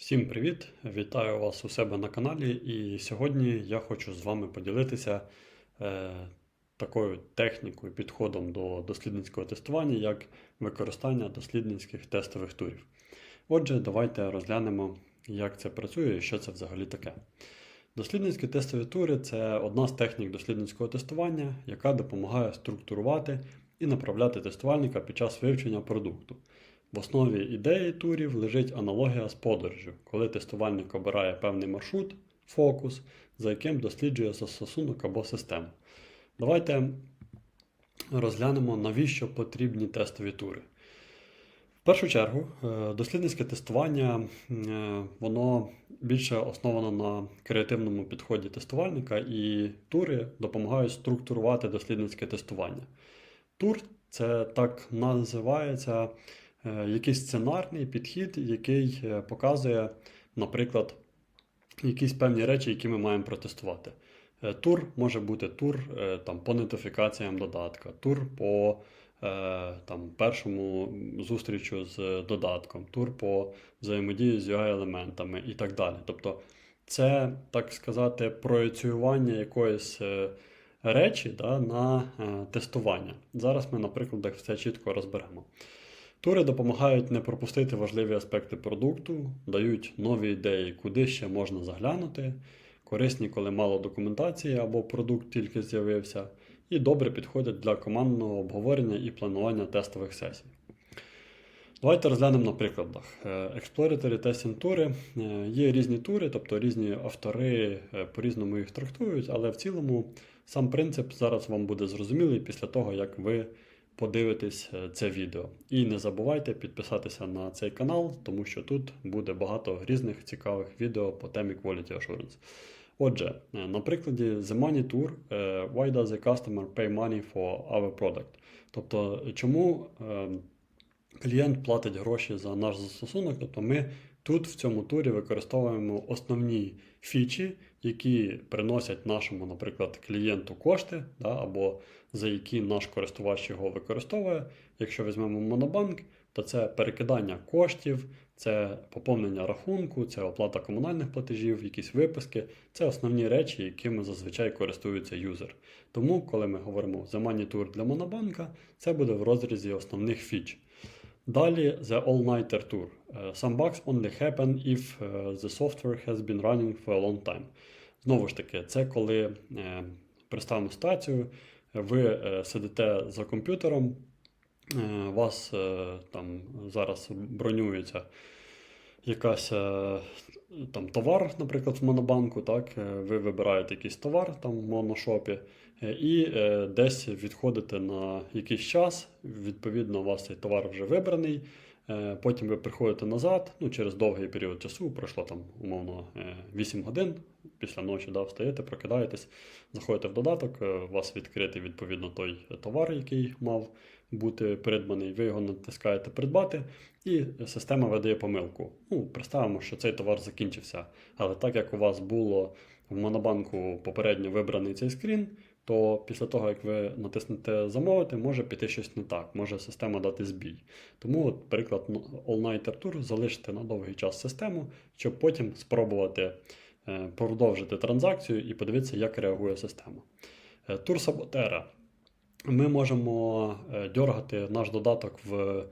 Всім привіт! Вітаю вас у себе на каналі. І сьогодні я хочу з вами поділитися е, такою технікою, підходом до дослідницького тестування, як використання дослідницьких тестових турів. Отже, давайте розглянемо, як це працює і що це взагалі таке. Дослідницькі тестові тури це одна з технік дослідницького тестування, яка допомагає структурувати і направляти тестувальника під час вивчення продукту. В основі ідеї турів лежить аналогія з подорожжю, коли тестувальник обирає певний маршрут, фокус, за яким досліджує застосунок або систему. Давайте розглянемо, навіщо потрібні тестові тури. В першу чергу, е, дослідницьке тестування е, воно більше основано на креативному підході тестувальника, і тури допомагають структурувати дослідницьке тестування. Тур це так називається якийсь сценарний підхід, який е, показує, наприклад, якісь певні речі, які ми маємо протестувати. Е, Тур може бути тур е, там, по нотифікаціям додатка, тур по е, там, першому зустрічу з додатком, тур по взаємодії з UI-елементами і так далі. Тобто це, так сказати, проєціювання якоїсь е, речі да, на е, тестування. Зараз ми на прикладах все чітко розберемо. Тури допомагають не пропустити важливі аспекти продукту, дають нові ідеї, куди ще можна заглянути, корисні, коли мало документації або продукт тільки з'явився, і добре підходять для командного обговорення і планування тестових сесій. Давайте розглянемо на прикладах. Е, Exploratory Testing тури е, є різні тури, тобто різні автори е, по-різному їх трактують, але в цілому сам принцип зараз вам буде зрозумілий після того, як ви подивитесь е, це відео. І не забувайте підписатися на цей канал, тому що тут буде багато різних цікавих відео по темі Quality Assurance. Отже, е, на прикладі The Money Tour е, Why does a customer pay money for our product? Тобто, чому клієнт платить гроші за наш застосунок? Тобто ми тут в цьому турі використовуємо основні фічі, які приносять нашому, наприклад, клієнту кошти, да, або за які наш користувач його використовує. Якщо візьмемо Монобанк, то це перекидання коштів, це поповнення рахунку, це оплата комунальних платежів, якісь виписки. Це основні речі, якими зазвичай користується юзер. Тому, коли ми говоримо Money Tour для Монобанка, це буде в розрізі основних фіч. Далі The All-Nighter Tour. Е, Some bugs only happen if е, the software has been running for a long time. Знову ж таки, це коли е, представимо ситуацію, ви сидите за комп'ютером, вас там зараз бронюється якась там товар, наприклад, в монобанку, так, ви вибираєте якийсь товар там в моношопі, і е, десь відходите на якийсь час. Відповідно, у вас цей товар вже вибраний. Е, Потім ви приходите назад, ну, через довгий період часу, пройшло там умовно е, 8 годин після ночі, да, встаєте, прокидаєтесь, заходите в додаток, е, у вас відкритий відповідно той товар, який мав бути придбаний, ви його натискаєте придбати, і система видає помилку. Ну, представимо, що цей товар закінчився. Але так як у вас було в Монобанку попередньо вибраний цей скрін, то після того, як ви натиснете замовити, може піти щось не так, може система дати збій. Тому, от, приклад, ну, All Nighter Tour залишити на довгий час систему, щоб потім спробувати е, продовжити транзакцію і подивитися, як реагує система. Е, Тур Саботера. Ми можемо е, дергати наш додаток в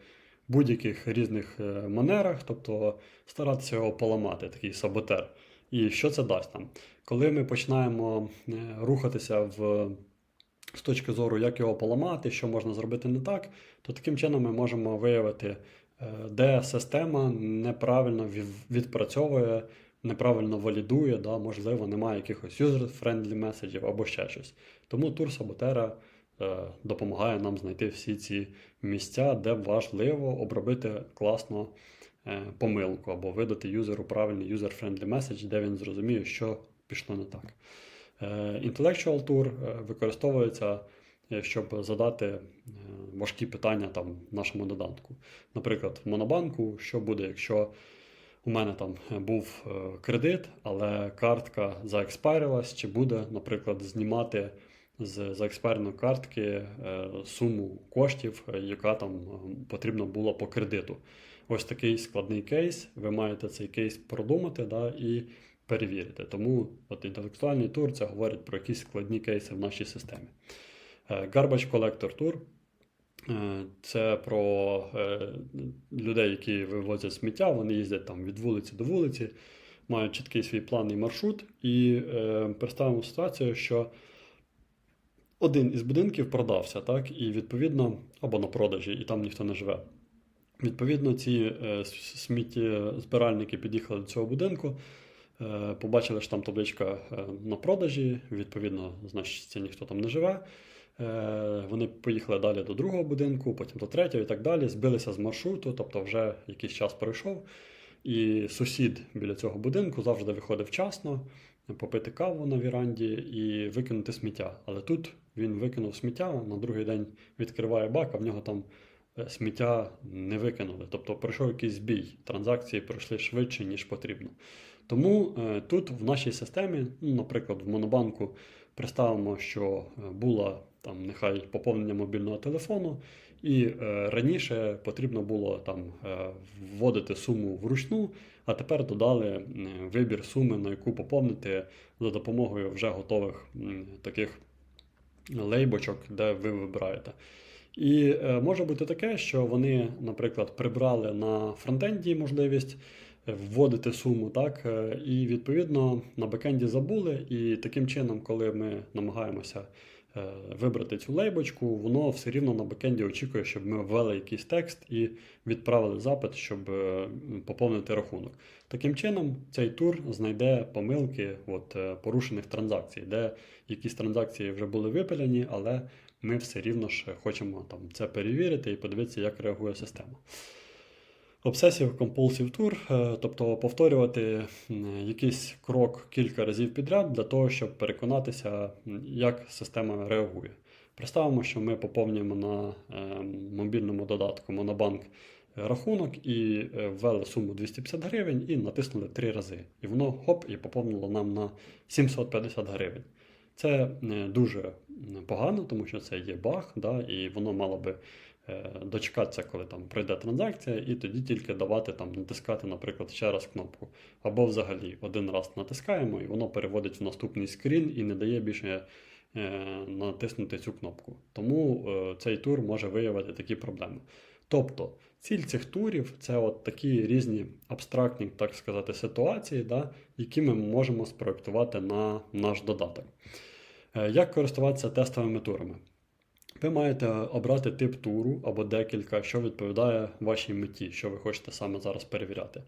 будь-яких різних е, манерах, тобто старатися його поламати, такий саботер. І що це дасть нам? Коли ми починаємо е, рухатися в, з точки зору, як його поламати, що можна зробити не так, то таким чином ми можемо виявити, е, де система неправильно відпрацьовує, неправильно валідує, да, можливо, немає якихось user-friendly меседжів або ще щось. Тому тур Саботера е, допомагає нам знайти всі ці місця, де важливо обробити класно помилку або видати юзеру правильний user-friendly меседж, де він зрозуміє, що пішло не так. Е, Intellectual Tour е, використовується, е, щоб задати важкі питання там нашому додатку. Наприклад, в Монобанку, що буде, якщо у мене там був кредит, але картка заекспайрилась, чи буде, наприклад, знімати з заекспайреної картки суму коштів, яка там потрібна була по кредиту. ось такий складний кейс, ви маєте цей кейс продумати да, і перевірити. Тому от інтелектуальний тур це говорить про якісь складні кейси в нашій системі. Е, Garbage Collector Tour е, це про е, людей, які вивозять сміття, вони їздять там від вулиці до вулиці, мають чіткий свій план і маршрут. І представимо ситуацію, що один із будинків продався, так, і відповідно, або на продажі, і там ніхто не живе. Відповідно, ці е, сміттєзбиральники під'їхали до цього будинку, побачили, що там табличка е, на продажі, відповідно, значить, ніхто там не живе. Е, Вони поїхали далі до другого будинку, потім до третього і так далі. Збилися з маршруту, тобто вже якийсь час пройшов. І сусід біля цього будинку завжди виходив вчасно, попити каву на віранді і викинути сміття. Але тут він викинув сміття, на другий день відкриває бак, а в нього там е, сміття не викинули. Тобто пройшов якийсь збій, транзакції пройшли швидше, ніж потрібно. Тому е, тут в нашій системі, ну, наприклад, в Монобанку представимо, що е, була там нехай поповнення мобільного телефону, і е, раніше потрібно було там вводити суму вручну, а тепер додали вибір суми, на яку поповнити за допомогою вже готових таких лейбочок, де ви вибираєте. І може бути таке, що вони, наприклад, прибрали на фронтенді можливість вводити суму, так, е, і відповідно на бекенді забули. І таким чином, коли ми намагаємося е, вибрати цю лейбочку, воно все рівно на бекенді очікує, щоб ми ввели якийсь текст і відправили запит, щоб е, поповнити рахунок. Таким чином, цей тур знайде помилки от, порушених транзакцій, де якісь транзакції вже були випиляні, але ми все рівно ж хочемо там, це перевірити і подивитися, як реагує система. Obsessive Compulsive Tour, е, тобто повторювати якийсь крок кілька разів підряд для того, щоб переконатися, як система реагує. Представимо, що ми поповнюємо на е, мобільному додатку Монобанк рахунок і е, ввели суму 250 гривень і натиснули три рази. І воно хоп, і поповнило нам на 750 гривень. Це дуже погано, тому що це є баг, да, і воно мало би дочекатися, коли там пройде транзакція, і тоді тільки давати там натискати, наприклад, ще раз кнопку. Або взагалі один раз натискаємо, і воно переводить в наступний скрін і не дає більше е, натиснути цю кнопку. Тому е, цей тур може виявити такі проблеми. Тобто, ціль цих турів це от такі різні абстрактні, так сказати, ситуації, да, які ми можемо спроектувати на наш додаток. Е, Як користуватися тестовими турами? Ви маєте обрати тип туру або декілька, що відповідає вашій меті, що ви хочете саме зараз перевіряти.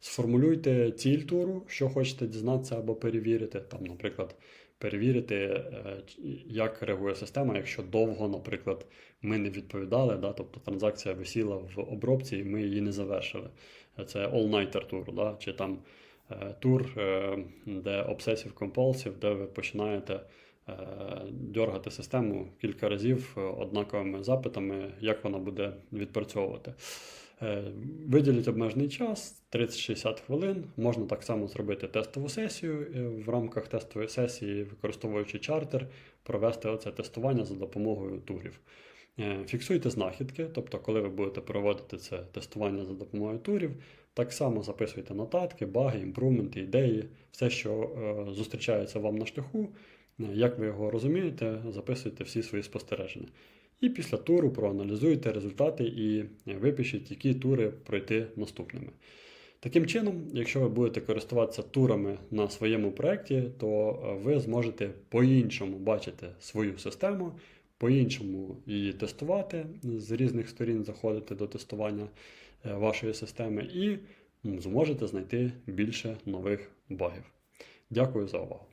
Сформулюйте ціль туру, що хочете дізнатися або перевірити. Там, наприклад, перевірити, е, як реагує система, якщо довго, наприклад, ми не відповідали, да, тобто транзакція висіла в обробці і ми її не завершили. Це all-nighter тур, да, чи там е, тур, е, де obsessive compulsive, де ви починаєте дергати систему кілька разів е, однаковими запитами, як вона буде відпрацьовувати. Е, Виділіть обмежений час 30-60 хвилин. Можна так само зробити тестову сесію е, в рамках тестової сесії, використовуючи чартер, провести оце тестування за допомогою турів. Е, Фіксуйте знахідки, тобто, коли ви будете проводити це тестування за допомогою турів, так само записуйте нотатки, баги, імпрументи, ідеї, все, що е, зустрічається вам на шляху, е, як ви його розумієте, записуйте всі свої спостереження. І після туру проаналізуйте результати і е, випишіть, які тури пройти наступними. Таким чином, якщо ви будете користуватися турами на своєму проєкті, то е, ви зможете по-іншому бачити свою систему, по-іншому її тестувати, з різних сторін заходити до тестування е, вашої системи і зможете знайти більше нових багів. Дякую за увагу.